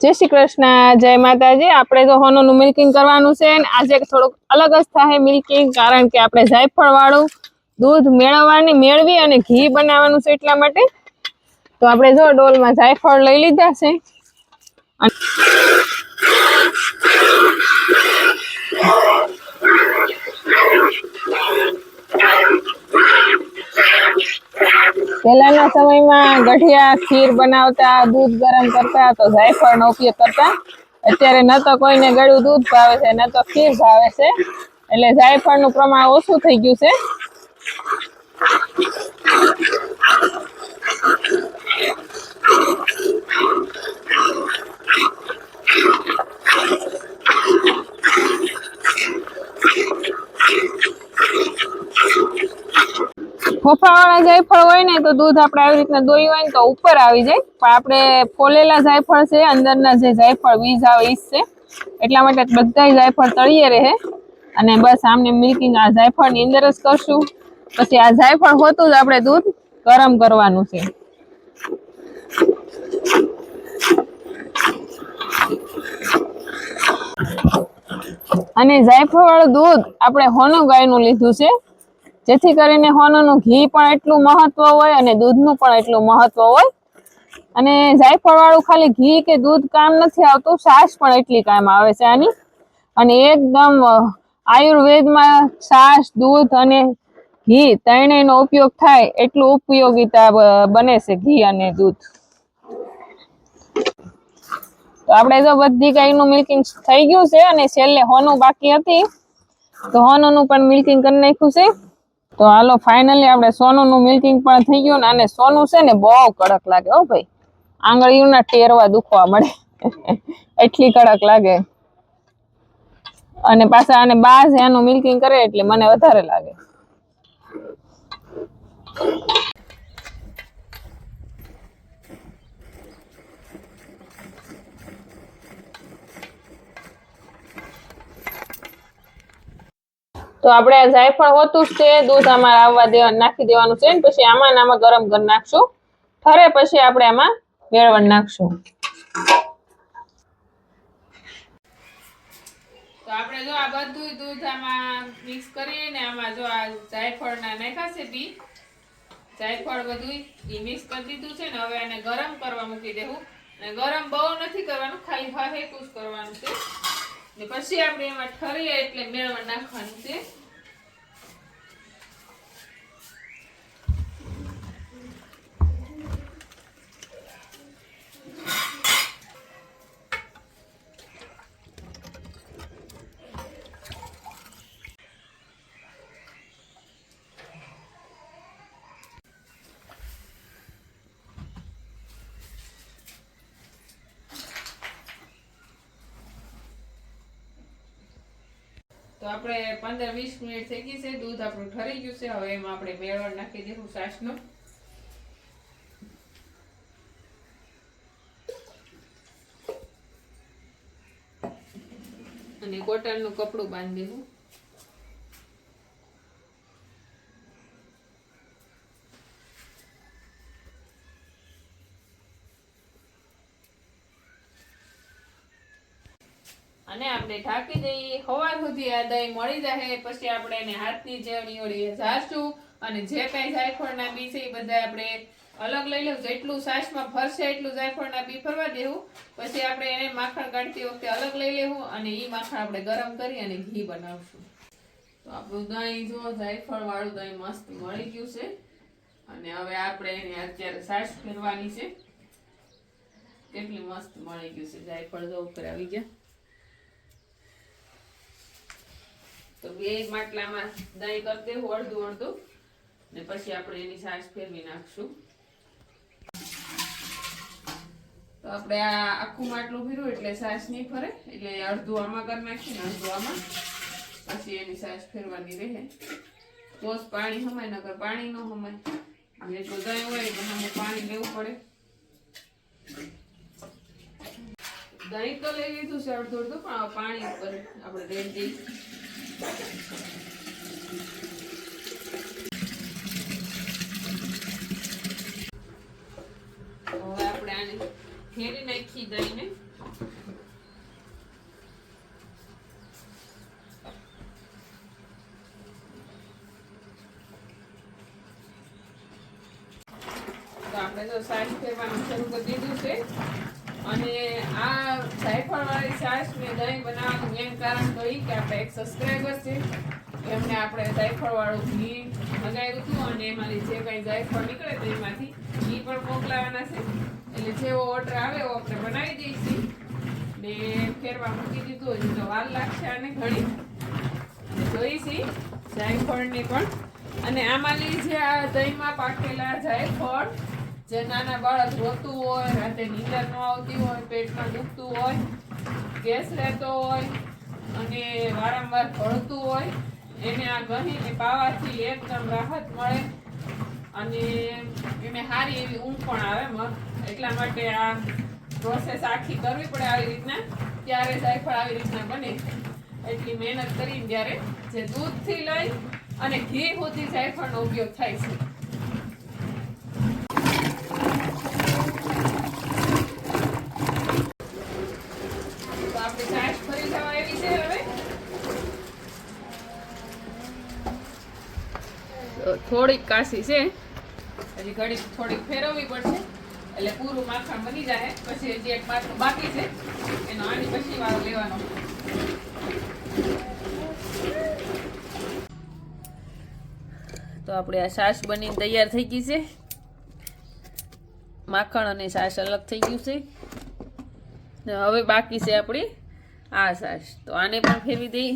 જય શ્રી કૃષ્ણ, જય માતાજી. આપણે તો હોનોનું મિલ્કિંગ કરવાનું છે અને આજે થોડુંક અલગ જ થાય મિલ્કિંગ કારણ કે આપણે જાયફળ વાળું દૂધ મેળવવાની, મેળવી અને ઘી બનાવવાનું છે એટલા માટે. તો આપણે જો ડોલમાં જાયફળ લઈ લીધા છે. પહેલાના સમયમાં ગઢિયા ખીર બનાવતા, દૂધ ગરમ કરતા તો જાયફળનો ઉપયોગ કરતા. અત્યારે ન તો કોઈને ગળ્યું દૂધ ભાવે છે, ન તો ખીર ભાવે છે. એટલે જાયફળનું પ્રમાણ ઓછું થઈ ગયું છે. ફોફાવાળા જાયફળ હોય ને તો દૂધ આપણે આવી રીતના દોયું હોય ને તો ઉપર આવી જાય. પણ આપણે ફોલેલા જાયફળ છે, અંદરના જે જાયફળ બીજ આવે ઈ છે. એટલા માટે બધા જાયફળ તળીએ રહે. અને બસ આમને મિલ્કિંગ આ જાયફળની અંદર જ કરશું. પછી આ જાયફળ હોતું જ આપણે દૂધ ગરમ કરવાનું છે. અને જાયફળ વાળું દૂધ આપણે હોનું ગાયનું લીધું છે. જેથી કરીને હોનોનું ઘી પણ એટલું મહત્વ હોય અને દૂધનું પણ એટલું મહત્વ હોય. અને જાયફળ વાળું ખાલી ઘી કે દૂધ કામ નથી આવતું, છાશ પણ એટલી કામ આવે છે આની. અને એકદમ આયુર્વેદમાં છાશ, દૂધ અને ઘી ત્રણેયનો ઉપયોગ થાય એટલું ઉપયોગીતા બને છે ઘી અને દૂધ. તો આપણે જો બધી ગાયનું મિલ્કિંગ થઈ ગયું છે અને છેલ્લે હોનું બાકી હતી, તો હોનોનું પણ મિલ્કિંગ કરી નાખ્યું છે. તો હાલો ફાઇનલી આપણે સોનુનું મિલ્કિંગ પણ થઈ ગયું ને, અને સોનું છે ને બહુ કડક લાગે, હો ભાઈ. આંગળીઓના ટેરવા દુખવા મળે. એટલી કડક લાગે. અને પાછા આને બા છે એનું મિલ્કિંગ કરે એટલે મને વધારે લાગે. તો આપણે આ જાયફળ હોતું છે દૂધ આમાં આવવા દેવા, નાખી દેવાનું છે પછી આમાં આમાં ગરમ કરી નાખશું. ઠરે પછી આપણે આમાં મેળવણ નાખશું. આપણે જો આ બધું દૂધ આમાં મિક્સ કરીને આમાં જો આ જાયફળના નાખ્યા છે બી. જાયફળ બધું ઈ મિક્સ કરી દીધું છે ને, હવે આને ગરમ કરવા મૂકી દેવું. અને ગરમ બહુ નથી કરવાનું, ખાલી હરેકું જ કરવાનું છે. ને પછી આપણે એમાં ઠરીએ એટલે મેળવવા નાખવાનું છે. તો આપણે પંદર, વીસ મિનિટ થઈ ગઈ છે. દૂધ આપણું ઠરી ગયું છે. હવે એમાં આપણે મેળવણ નાખી દઈશું છાશનું. અને કોટનનું કપડું બાંધી દેવું આપણે ઢાંકી દઈએ સવાર સુધી આ દહીં મળી જાય પછી આપણે એને હાથની જેવણી ઓળી ઝારશું અને જે કાંઈ જાયફળના બી છે એ બધા આપણે અલગ લઈ લેવું જેટલું સાસમાં ફરશે એટલું જાયફળના બી ફરવા દેવું. પછી આપણે એને માખણ કાઢતી વખતે અલગ લઈ લેવું અને એ માખણ આપણે ગરમ કરી અને ઘી બનાવશું. તો આપણું દહીં જો જાયફળ વાળું દહીં મસ્ત મળી ગયું છે. અને હવે આપણે એને અત્યારે સાસ ફેરવાની છે. કેટલી મસ્ત મળી ગયું છે. જાયફળ જો ઉપર આવી ગયા. તો બે માટલામાં દહીં કરી દેવું, અડધું અડધું. ને પછી આપણે એની છાશ ફેરવી નાખશું. તો આપણે આ આખું માટલું ફેરવું એટલે છાશ નહીં ફરે. એટલે અડધું આમાં કરી નાખીને અડધું આમાં. પછી એની છાશ ફેરવાની રહે. તો જ પાણી હમાય નગર પાણી ન હમાય. તો દહીં હોય એટલું અમે પાણી લેવું પડે. દહીં તો લઈ લીધું છે અડધું અડધું, પણ પાણી ઉપર આપણે રેડ. ફેરી નાખી તો આપણે જો સાસ ફેરવાનું શરૂ કરી દીધું છે. અને આ જાયફળવાળી છાશ ને દહીં બનાવવાનું મેન કારણ તો એ કે આપણે એક સબસ્ક્રાઈબર છે. એમને આપણે જાયફળવાળું ઘી મંગાવ્યું હતું અને એમાંથી જે કંઈ જાયફળ નીકળે તો એમાંથી ઘી પણ મોકલાવાના છે. એટલે જેવો ઓર્ડર આવે એવો આપણે બનાવી દઈશું. ને ફેરવા મૂકી દીધું હજી તો વાર લાગશે આને ઘણી જોઈશી જાયફળની પણ. અને આમાંની જે આ દહીંમાં પાકેલા જાયફળ જે નાના બાળક રોતું હોય, રાતે નીંદર ન આવતી હોય, પેટમાં દુખતું હોય, ગેસ રહેતો હોય અને વારંવાર ભળતું હોય, એને આ ગહીને પાવાથી એકદમ રાહત મળે અને એને સારી એવી ઊંઘ પણ આવે એટલા માટે આ પ્રોસેસ આખી કરવી પડે આવી રીતના ત્યારે જાયફળ આવી રીતના બને. એટલી મહેનત કરીને ત્યારે જે દૂધથી લઈ અને ઘી સુધી જાયફળનો ઉપયોગ થાય છે તો આપણી છાશ ફરી જવા એવી છે હવે તો થોડીક કાશી છે. હજી ઘડીક થોડીક ફેરવવી પડશે. એટલે પૂરું માખણ બની જાય પછી હજી એક માટલું બાકી છે. એનો આની પછી વારો લેવાનો. તો આપણે આ છાશ બનીને તૈયાર થઈ ગઈ છે. માખણ અને છાશ અલગ થઈ ગયું છે. હવે બાકી છે આપણી આ છાશ તો આને પણ ફેરવી દઈ.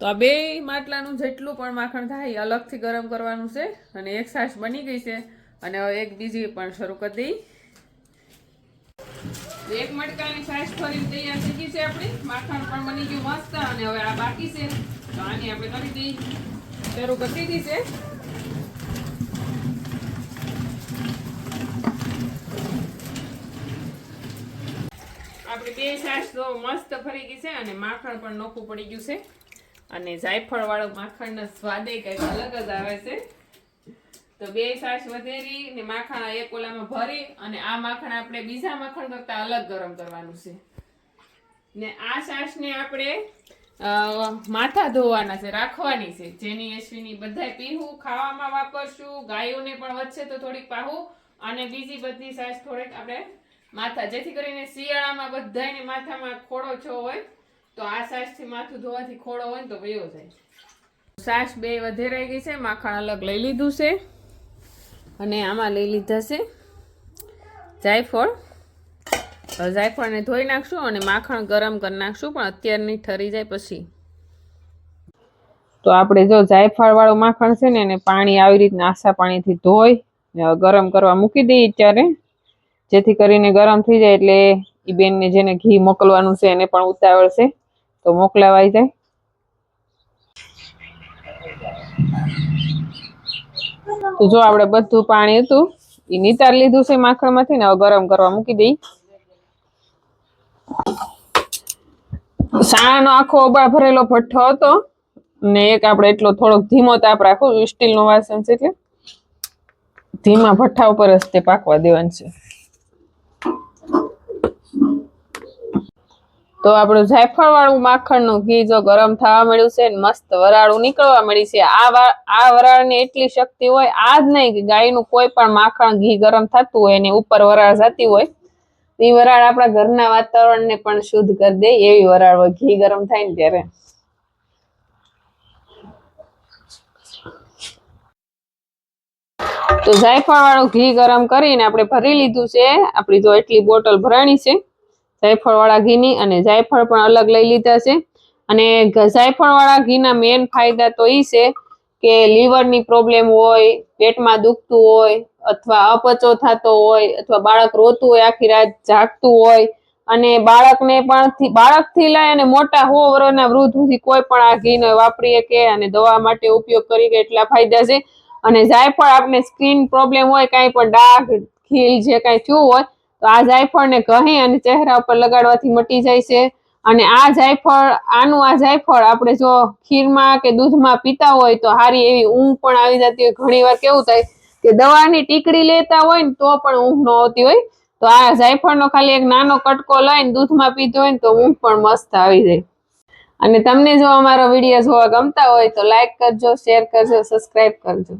તો આ બે માટલાનું જેટલું પણ માખણ થાય અલગથી ગરમ કરવાનું છે અને એક છાશ બની ગઈ છે. અને એક બીજી પણ શરૂ કરી દઈ. એક મટકાની છાશ ફરી તૈયાર થઈ ગઈ છે આપણી. માખણ પણ બની ગયું મસ્ત અને હવે આ બાકી છે. તો આની આપણે કરી દઈ. શરૂ કરી દીધી છે. આપણી બે છાશ તો મસ્ત ફરી ગઈ છે અને માખણ પણ નોખું પડી ગયું છે. અને જાયફળ વાળું માખણનો સ્વાદે કંઈક અલગ જ આવે છે. તો બે છાશ વધેરી ને માખણ એક ઓલામાં ભરી અને આ માખણ આપણે બીજા માખણ કરતા અલગ ગરમ કરવાનું છે. ને આ છાશને આપણે માથા ધોવાના છે, રાખવાની છે. જેની અશ્વિની બધાય પીવું ખાવામાં વાપરશું, ગાયોને પણ વચ્ચે તો થોડીક પાહું. અને બીજી બધી છાશ થોડીક આપણે માથા, જેથી કરીને શિયાળામાં બધાયને માથામાં ખોડો છો હોય તો આ છાશથી માથું ધોવાથી ખોડો હોય ને તો વયો જાય. સાસ બે વધેરાઈ ગઈ છે, માખણ અલગ લઈ લીધું છે અને આમાં લઈ લીધા છે જાયફળ. જાયફળને ધોઈ નાખશું અને માખણ ગરમ કરી નાખશું, પણ અત્યારની ઠરી જાય પછી. તો આપણે જો જાયફળ વાળું માખણ છે ને એને પાણી આવી રીતના આસા પાણીથી ધોઈ ગરમ કરવા મૂકી દઈએ ત્યારે જેથી કરીને ગરમ થઈ જાય એટલે એ બેનને જેને ઘી મોકલવાનું છે એને પણ ઉતાવળ છે. તો મોકલાવાઈ જાય. તો જો આપણે બધું પાણી હતું એ નિતાર લીધું છે માખણમાંથી ને હવે ગરમ કરવા મૂકી દઈ. સાણાનો આખો ઓબા ભરેલો ભઠ્ઠો હતો ને એક આપણે એટલો થોડોક ધીમો તાપ રાખો, સ્ટીલનો વાસણ છે એટલે. ધીમા ભઠ્ઠા ઉપર જ તે પાકવા દેવાનું છે. તો આપણું જાયફળ વાળું માખણનું ઘી જો ગરમ થવા મળ્યું છે મસ્ત વરાળું નીકળવા મળી છે. આ આ વરાળની એટલી શક્તિ હોય આ જ નહીં ગાયનું કોઈ પણ માખણ ઘી ગરમ થતું હોય એની ઉપર વરાળ જતી હોય એ વરાળ આપણા ઘરના વાતાવરણને પણ શુદ્ધ કરી દે એવી વરાળ હોય ઘી ગરમ થાય ને ત્યારે. તો જાયફળ વાળું ઘી ગરમ કરીને આપણે ભરી લીધું છે. આપણી જો એટલી બોટલ ભરાણી છે જાયફળ વાળા ઘીની અને જાયફળ પણ અલગ લઈ લીધા છે. અને જાયફળવાળા ઘીના મેઇન ફાયદા તો એ છે કે લીવરની પ્રોબ્લેમ હોય, પેટમાં દુખતું હોય, અથવા અપચો થતો હોય, અથવા બાળક રોતું હોય આખી રાત, જાગતું હોય, અને બાળકને પણ બાળકથી લઈ અને મોટા હોવરોના વૃદ્ધ સુધી કોઈ પણ આ ઘીને વાપરી શકે અને દવા માટે ઉપયોગ કરી કે એટલા ફાયદા છે. અને જાયફળ આપણે સ્કિન પ્રોબ્લેમ હોય, કાંઈ પણ ડાઘ, ખીલ જે કાંઈ થયું હોય તો આ જાયફળને કહે અને ચહેરા ઉપર લગાડવાથી મટી જાય છે. અને આ જાયફળ, આનું આ જાયફળ આપણે જો ખીરમાં કે દૂધમાં પીતા હોય તો સારી એવી ઊંઘ પણ આવી જતી હોય. ઘણી વાર કેવું થાય કે દવાની ટીકડી લેતા હોય ને તો પણ ઊંઘ ન આવતી હોય. તો આ જાયફળનો ખાલી એક નાનો કટકો લઈને દૂધમાં પીધો હોય ને તો ઊંઘ પણ મસ્ત આવી જાય. અને તમને જો અમારો વીડિયો જોવા ગમતા હોય તો લાઈક કરજો શેર કરજો સબસ્ક્રાઇબ કરજો.